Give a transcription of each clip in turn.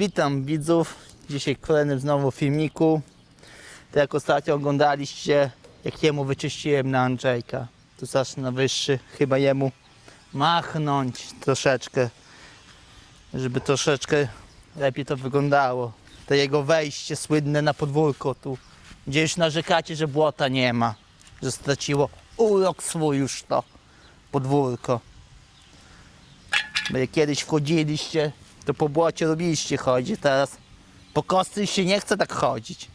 Witam widzów. Dzisiaj kolejnym znowu filmiku. Tak jak ostatnio oglądaliście, jak jemu wyczyściłem na Andrzejka. Tu zacznę na wyższy, chyba jemu machnąć troszeczkę, żeby troszeczkę lepiej to wyglądało. To jego wejście słynne na podwórko tu, gdzie już narzekacie, że błota nie ma, że straciło urok swój już to podwórko. Bo jak kiedyś wchodziliście, to po błocie robiliście chodzić, teraz po kostce się nie chce tak chodzić.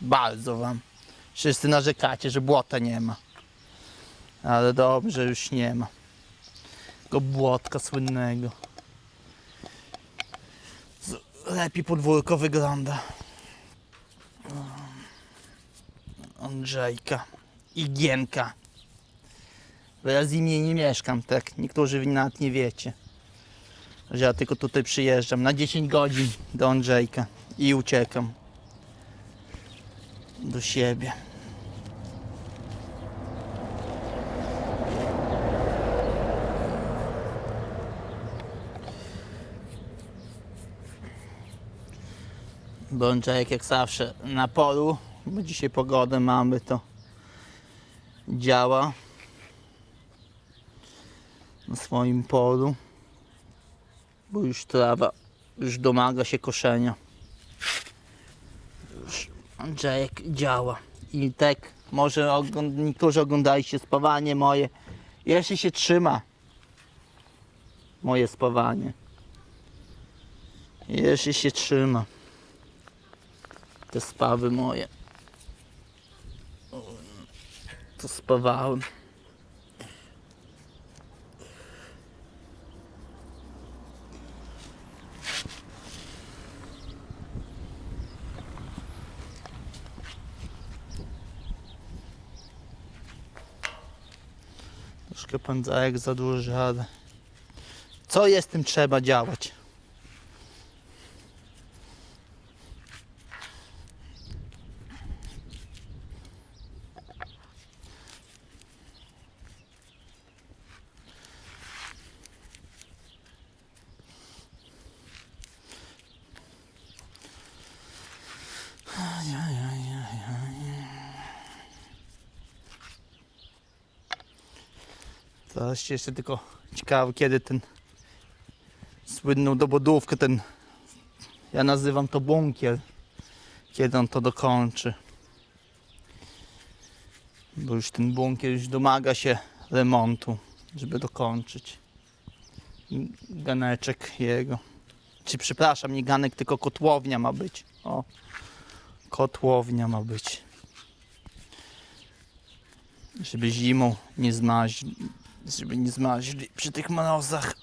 Bardzo wam. Wszyscy narzekacie, że błota nie ma. Ale dobrze, już nie ma. Tego błotka słynnego. Lepiej podwórko wygląda. Andrzejka i Gienka. Bo ja z nimi nie mieszkam, tak? Niektórzy nawet nie wiecie. Że ja tylko tutaj przyjeżdżam na 10 godzin do Andrzejka i uciekam do siebie. Bo jak zawsze na polu, bo dzisiaj pogodę mamy, to działa na swoim polu bo już trawa już domaga się koszenia. Już Andrzejek działa. I tak może ogląd- niektórzy spawanie moje. Jeszcze się trzyma moje spawanie. Jeszcze się trzyma. Te spawy moje. To spawałem. Troszkę pędzajek za duży, ale co jest tym trzeba działać? Teraz się jeszcze tylko ciekawy, kiedy ten słynną dobudówkę, ten ja nazywam to bunkier, kiedy on to dokończy. Bo już ten bunkier już domaga się remontu, żeby dokończyć. Ganeczek jego. Czy przepraszam, nie ganek, tylko kotłownia ma być. O, kotłownia ma być. Żeby zimą nie zmaźli, żeby nie zmaźli przy tych mrozach.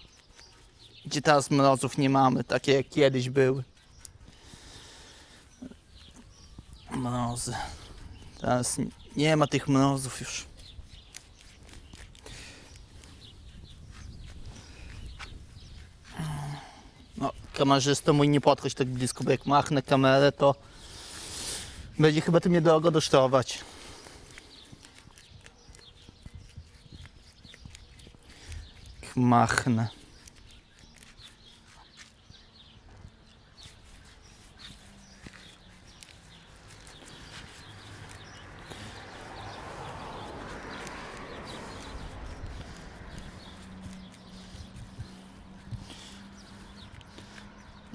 Gdzie teraz mrozów nie mamy, takie jak kiedyś były. Mrozy. Teraz nie ma tych mrozów już. No, kamerzysto mój nie podchodź tak blisko, bo jak machnę kamerę, to będzie chyba tym niedrogo dosztować.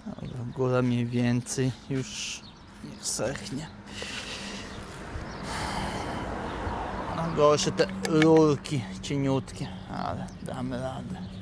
Dobra, góra mniej więcej już niech sechnie. A gorsze te rurki cieniutkie, Hadi, damla hadi.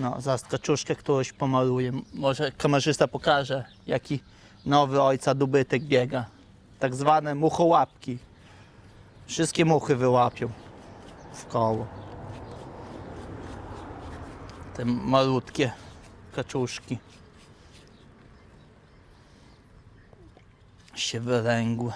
No, zaraz kaczuszkę którąś pomaluję. Może kamerzysta pokaże, jaki nowy ojca dobytek biega. Tak zwane muchołapki. Wszystkie muchy wyłapią w koło. Te malutkie kaczuszki. się wylęgły.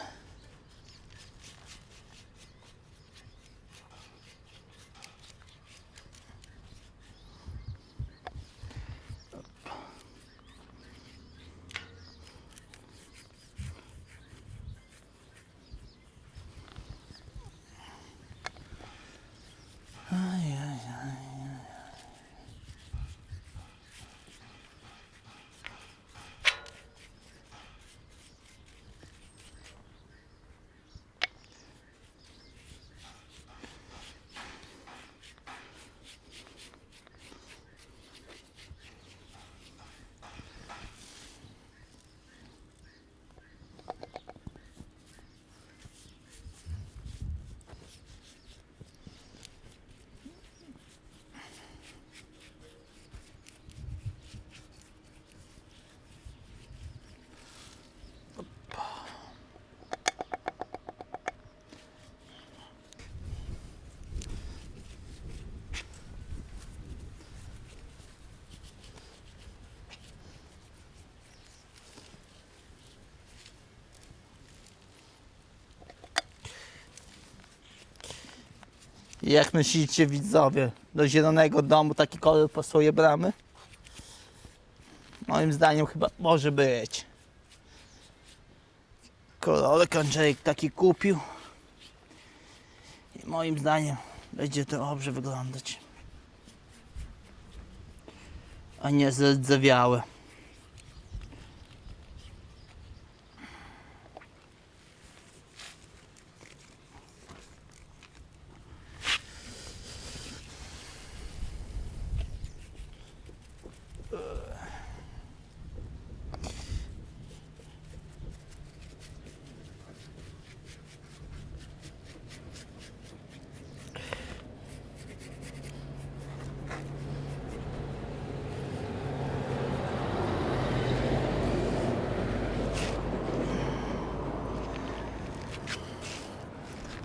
Jak myślicie widzowie, do zielonego domu taki kolor pasuje bramy? Moim zdaniem chyba może być. Kolorek Andrzejek taki kupił. I moim zdaniem będzie to dobrze wyglądać. A nie zardzewiałe.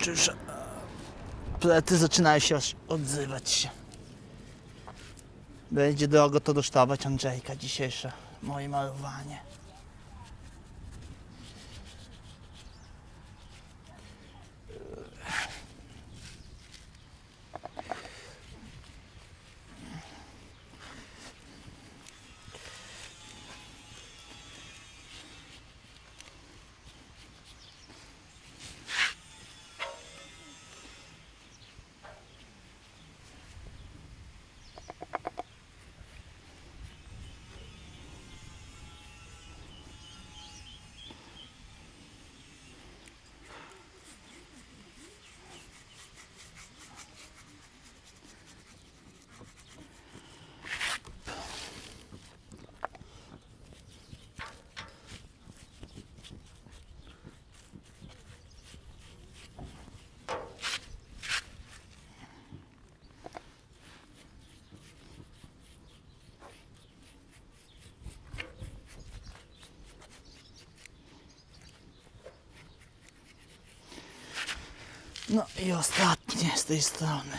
Czyż e, plety zaczynają się odzywać się. Będzie drogo to dosztawać Andrzejka dzisiejsze moje malowanie. No i ostatnie z tej strony.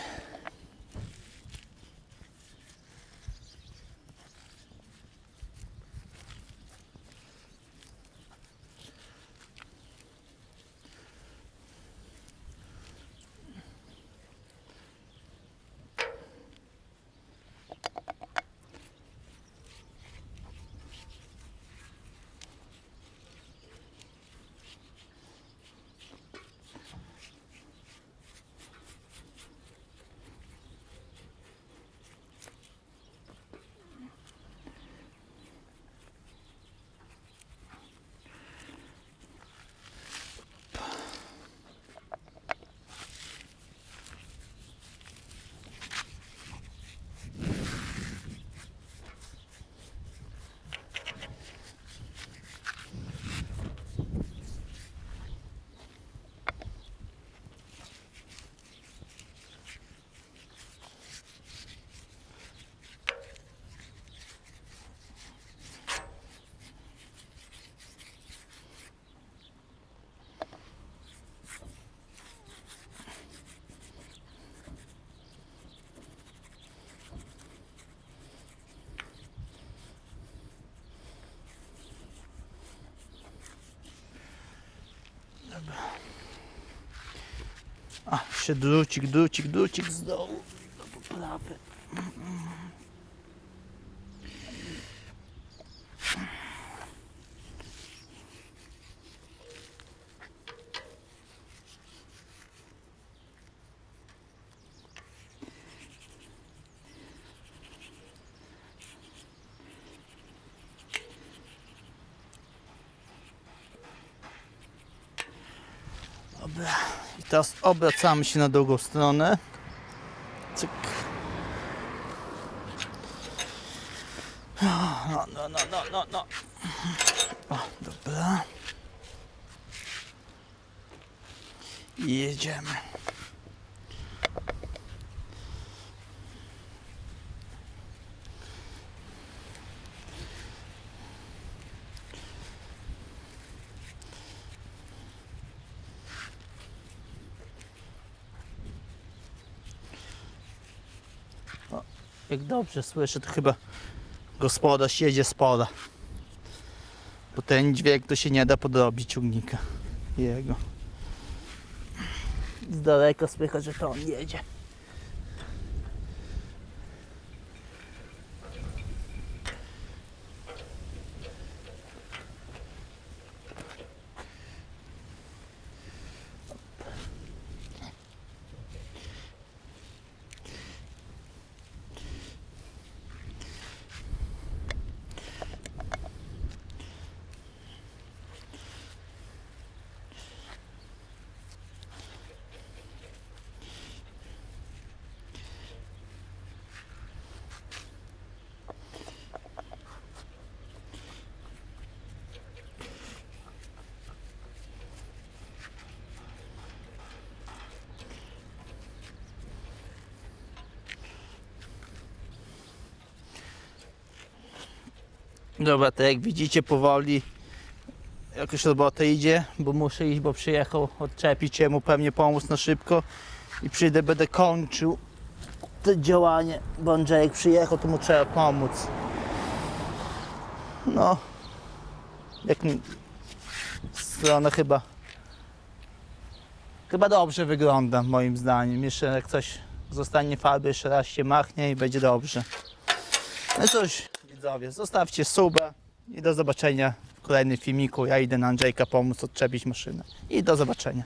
Dobra. A, jeszcze drucik, drucik, drucik z dołu do poprawy. I teraz obracamy się na drugą stronę. Cyk. No, no, no, no, no, no. O, dobra. I jedziemy. Jak dobrze słyszę, to chyba gospodarz jedzie z pola. Bo ten dźwięk to się nie da podrobić ciągnika jego. Z daleka słychać, że to on jedzie. Dobra, to jak widzicie powoli jakoś robota idzie, bo muszę iść, bo przyjechał odczepić mu pewnie pomóc na szybko i przyjdę, będę kończył to działanie, bo Andrzejek przyjechał, to mu trzeba pomóc. No, jak strona chyba chyba dobrze wygląda moim zdaniem. Jeszcze jak coś zostanie farby, jeszcze raz się machnie i będzie dobrze. No cóż, widzowie, zostawcie suba i do zobaczenia w kolejnym filmiku. Ja idę na Andrzejka pomóc odczepić maszynę. I do zobaczenia.